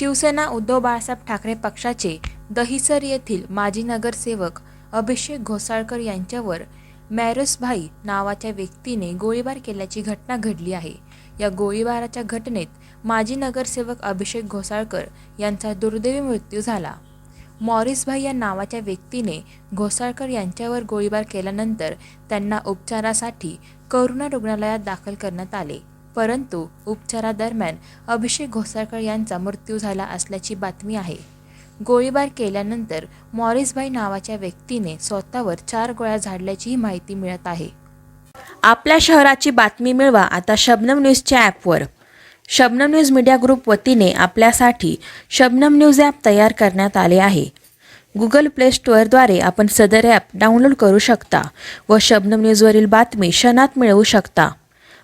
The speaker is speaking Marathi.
शिवसेना उद्धव बाळासाहेब ठाकरे पक्षाचे दहिसर येथील माजी नगरसेवक अभिषेक घोसाळकर यांच्यावर मॅरसभाई नावाच्या व्यक्तीने गोळीबार केल्याची घटना घडली आहे. या गोळीबाराच्या घटनेत माजी नगरसेवक अभिषेक घोसाळकर यांचा दुर्दैवी मृत्यू झाला. मॉरिसभाई या नावाच्या व्यक्तीने घोसाळकर यांच्यावर गोळीबार केल्यानंतर त्यांना उपचारासाठी करुणा रुग्णालयात दाखल करण्यात आले. परंतु उपचारादरम्यान अभिषेक घोसाळकर यांचा मृत्यू झाला असल्याची बातमी आहे. गोळीबार केल्यानंतर मॉरिसभाई नावाच्या व्यक्तीने स्वतःवर चार गोळ्या झाडल्याचीही माहिती मिळत आहे. आपल्या शहराची बातमी मिळवा आता शबनम न्यूजच्या ॲपवर. शबनम न्यूज मीडिया ग्रुप वतीने आपल्यासाठी शबनम न्यूज ॲप तयार करण्यात आले आहे. गुगल प्ले स्टोअरद्वारे आपण सदर ॲप डाउनलोड करू शकता व शबनम न्यूजवरील बातमी क्षणात मिळवू शकता.